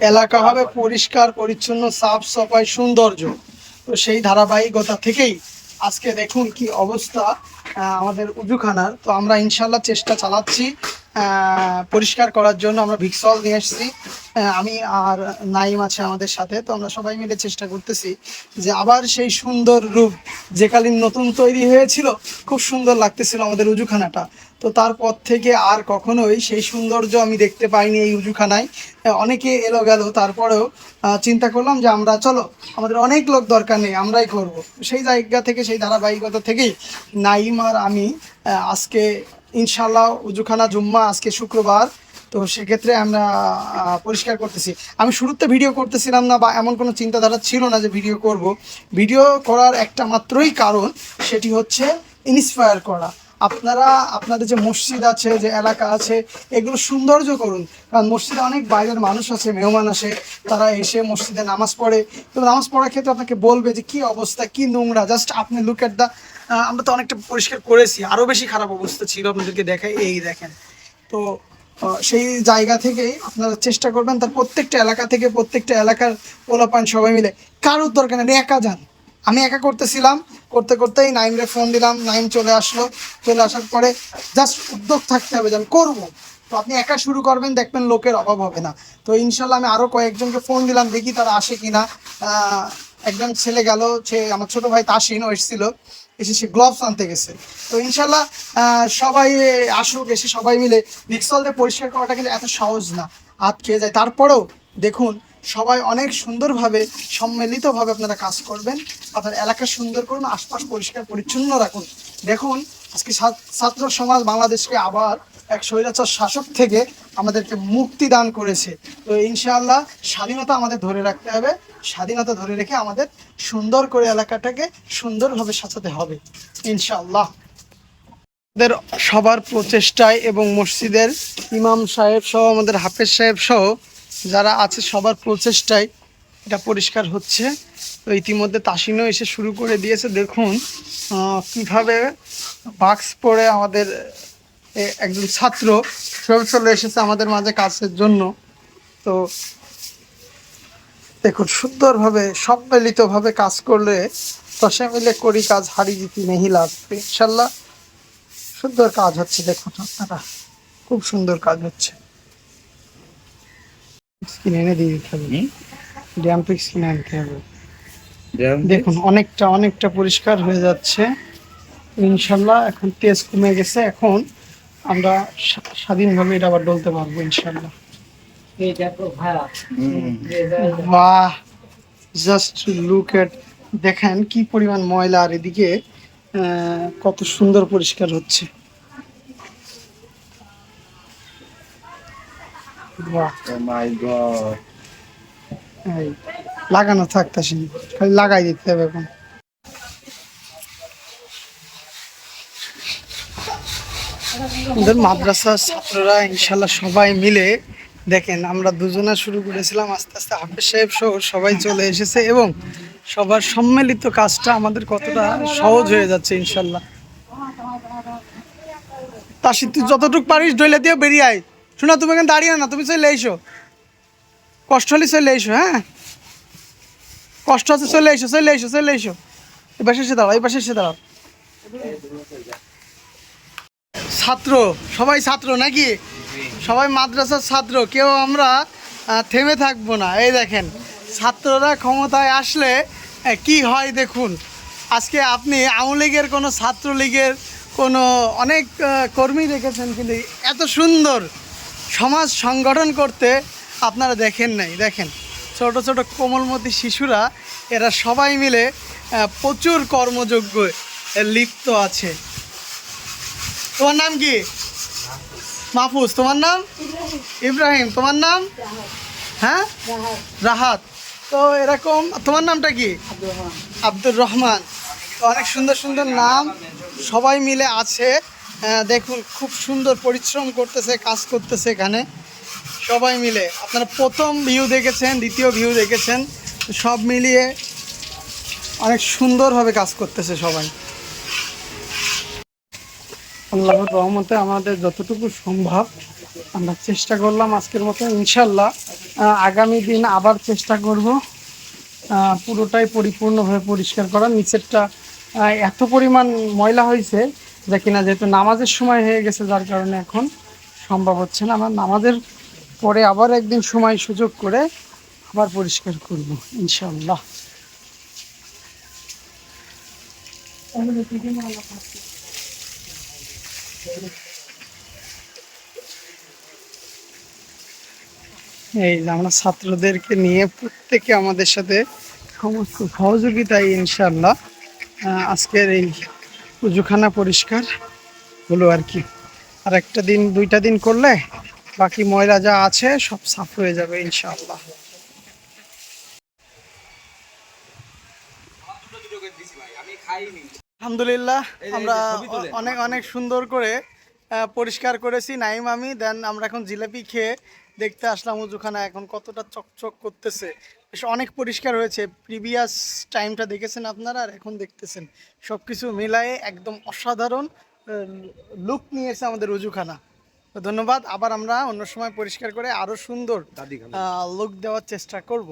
এলাকা হবে পরিষ্কার, পরিচ্ছন্ন, সাফ সাফাই, সৌন্দর্য। তো সেই ধারাবাহিকতা থেকেই আজকে দেখুন কি অবস্থা আমাদের উজুখানার। তো আমরা ইনশাল্লাহ চেষ্টা চালাচ্ছি। পরিষ্কার করার জন্য আমরা ভিক্সল নিয়ে এসেছি। আমি আর নাইম আছে আমাদের সাথে, তো আমরা সবাই মিলে চেষ্টা করতেছি যে আবার সেই সুন্দর রূপ যেকালীন নতুন তৈরি হয়েছিল, খুব সুন্দর লাগতেছিল আমাদের উজুখানাটা। তো তারপর থেকে আর কখনোই সেই সৌন্দর্য আমি দেখতে পাইনি এই উজুখানায়। অনেকে এলো গেল, তারপরেও চিন্তা করলাম যে আমরা, চলো, আমাদের অনেক লোক দরকার নেই, আমরাই করব। সেই জায়গা থেকে, সেই ধারাবাহিকতা থেকেই নাইম আর আমি আজকে ইনশাল্লাহ উজুখানা জুম্মা আজকে শুক্রবার, তো সেক্ষেত্রে আমরা পরিষ্কার করতেছি। আমি শুরুতে ভিডিও করতেছিলাম না বা এমন কোনো চিন্তাধারা ছিল না যে ভিডিও করব। ভিডিও করার একটা মাত্রই কারণ সেটি হচ্ছে ইন্সপায়ার করা। আপনারা, আপনাদের যে মসজিদ আছে, যে এলাকা আছে, এগুলো সৌন্দর্য করুন। কারণ মসজিদে অনেক বাইরের মানুষ আছে, মেহমান আসে, তারা এসে মসজিদে নামাজ পড়ে। তো নামাজ পড়ার ক্ষেত্রে আপনাকে বলবে যে কি অবস্থা, কি নোংরা জাস্ট আপনি লুক এট দ্য আমরা তো অনেকটা পরিষ্কার করেছি। আরও বেশি খারাপ অবস্থা ছিল আপনাদেরকে দেখাই। এই দেখেন। তো সেই জায়গা থেকেই আপনারা চেষ্টা করবেন তার প্রত্যেকটা এলাকা থেকে প্রত্যেকটা এলাকার পোলাপান সবাই মিলে। কারোর দরকার নেই একা যান। আমি একা করতেছিলাম। করতে করতেই নাইমরে ফোন দিলাম নাইম চলে আসলো। চলে আসার পরে জাস্ট উদ্যোগ থাকতে হবে যেন করব। তো আপনি একা শুরু করবেন দেখবেন লোকের অভাব হবে না। তো ইনশাল্লাহ আমি আরও কয়েকজনকে ফোন দিলাম দেখি তারা আসে কিনা। আহ, একজন ছেলে গেল সে আমার ছোট ভাই তাসিন ও এসেছিল। এসে সে গ্লোভস আনতে গেছে। তো ইনশাল্লাহ সবাই আসুক এসে সবাই মিলে রিক্সল দিয়ে পরিষ্কার করাটা কিন্তু এত সহজ না। হাত খেয়ে যায়। তারপরেও দেখুন, সবাই অনেক সুন্দরভাবে, সম্মিলিতভাবে আপনারা কাজ করবেন। আপনার এলাকা সুন্দর করুন, আশপাশ পরিষ্কার পরিচ্ছন্ন রাখুন। দেখুন, আজকে ছাত্র সমাজ বাংলাদেশকে আবার এক স্বৈরাচার শাসক থেকে আমাদেরকে মুক্তি দান করেছে। তো ইনশাআল্লাহ স্বাধীনতা আমাদের ধরে রাখতে হবে। স্বাধীনতা ধরে রেখে আমাদের সুন্দর করে এলাকাটাকে সুন্দরভাবে সাজাতে হবে, ইনশাআল্লাহ। আমাদের সবার প্রচেষ্টায় এবং মসজিদের ইমাম সাহেব সহ, আমাদের হাফেজ সাহেব সহ যারা আছে সবার প্রচেষ্টায় এটা পরিষ্কার হচ্ছে। তো ইতিমধ্যে তাসিনও এসে শুরু করে দিয়েছে। দেখুন কীভাবে বাক্স পরে আমাদের একজন ছাত্র সব চলে এসেছে আমাদের মাঝে কাজের জন্য। তো দেখুন সুন্দরভাবে সম্মিলিতভাবে কাজ করলে দশে মিলে করি কাজ হারি জিতি নেহি লাগবে ইনশাল্লাহ। সুন্দর কাজ হচ্ছে দেখুন আপনারা। খুব সুন্দর কাজ হচ্ছে। স্ক্রিন এনে দিয়ে দিতে হবে। আনতে হবে। দেখুন অনেকটা অনেকটা পরিষ্কার হয়ে যাচ্ছে। ইনশাল্লাহ এখন তেজ কমে গেছে। এখন আমরা স্বা- স্বাধীনভাবে এটা আবার ডলতে পারব ইনশাল্লাহ বাহ! জাস্ট লুক এট দেখেন কি পরিমাণ ময়লা আর এদিকে আহ, কত সুন্দর পরিষ্কার হচ্ছে। বাহ! মাই গড এই, লাগানো থাকতেছে খালি লাগাই দিতে হবে এখন। আমাদের মাদ্রাসার ছাত্ররা ইনশাল্লাহ সবাই মিলে, দেখেন আমরা দুজনা শুরু করেছিলাম, আস্তে আস্তে হাফেজ সাহেব সহ সবাই চলে এসেছে এবং সবার সম্মিলিত কাজটা আমাদের কতটা সহজ হয়ে যাচ্ছে ইনশাল্লাহ তাসি তুই যতটুকু পারিস ডইলে দিয়ে বেরিয়ে আয়। শোনা, তুমি এখানে দাঁড়িয়ে না, তুমি চলে এসো। কষ্ট হলে চলে এসো হ্যাঁ? কষ্ট আছে, চলে এসো চলে এসো চলে এসো। পাশে এসে দাঁড়াও পাশে এসে দাঁড়াও। ছাত্র, সবাই ছাত্র নাকি? সবাই মাদ্রাসার ছাত্র, কেউ আমরা থেমে থাকব না। এই দেখেন, ছাত্ররা ক্ষমতায় আসলে কি হয় দেখুন। আজকে আপনি আওয়ামী লীগের কোনো ছাত্রলীগের কোনো অনেক কর্মী দেখেছেন কিন্তু এত সুন্দর সমাজ সংগঠন করতে আপনারা দেখেন নাই। দেখেন, ছোট ছোট কোমলমতি শিশুরা, এরা সবাই মিলে প্রচুর কর্মযোগ্য লিপ্ত আছে। তোমার নাম কি? মাহফুজ। তোমার নাম? ইব্রাহিম। তোমার নাম? হ্যাঁ? রাহাত। তো এরকম তোমার নামটা কি? আব্দুর রহমান। অনেক সুন্দর সুন্দর নাম সবাই মিলে আছে। আহ, দেখুন খুব সুন্দর পরিশ্রম করতেছে কাজ করতেছে এখানে সবাই মিলে। আপনারা প্রথম ভিউ দেখেছেন দ্বিতীয় ভিউ দেখেছেন। সব মিলিয়ে অনেক সুন্দরভাবে কাজ করতেছে সবাই। আল্লাহর রহমতে আমাদের যতটুকু সম্ভব আমরা চেষ্টা করলাম আজকের মতো ইনশাল্লাহ আগামী দিন আবার চেষ্টা করব পুরোটাই পরিপূর্ণভাবে পরিষ্কার করা নিচেরটা এত পরিমাণ ময়লা হয়েছে যা কিনা যেহেতু নামাজের সময় হয়ে গেছে, যার কারণে এখন সম্ভব হচ্ছে না। আমার নামাজের পরে আবার একদিন সময় সুযোগ করে আবার পরিষ্কার করব, ইনশাআল্লাহ। এই আমরা ছাত্রদেরকে নিয়ে প্রত্যেকে আমাদের সাথে সমস্ত সহযোগিতায় ইনশাল্লাহ আজকের এই পুজোখানা পরিষ্কার হলো আর কি। আর একটা দিন, দুইটা দিন করলে বাকি ময়লা যা আছে সব সাফ হয়ে যাবে ইনশাআল্লাহ। আলহামদুলিল্লাহ আমরা অনেক অনেক সুন্দর করে পরিষ্কার করেছি। নাইম আমি দেন আমরা এখন জিলাপি খেয়ে দেখতে আসলাম উজুখানা। এখন কতটা চকচক করতেছে। বেশ অনেক পরিষ্কার হয়েছে। প্রিভিয়াস টাইমটা দেখেছেন আপনারা আর এখন দেখতেছেন। সব কিছু মিলায়ে একদম অসাধারণ লুক নিয়েছে আমাদের উজুখানা। তো ধন্যবাদ। আবার আমরা অন্য সময় পরিষ্কার করে আরও সুন্দর লুক দেওয়ার চেষ্টা করব।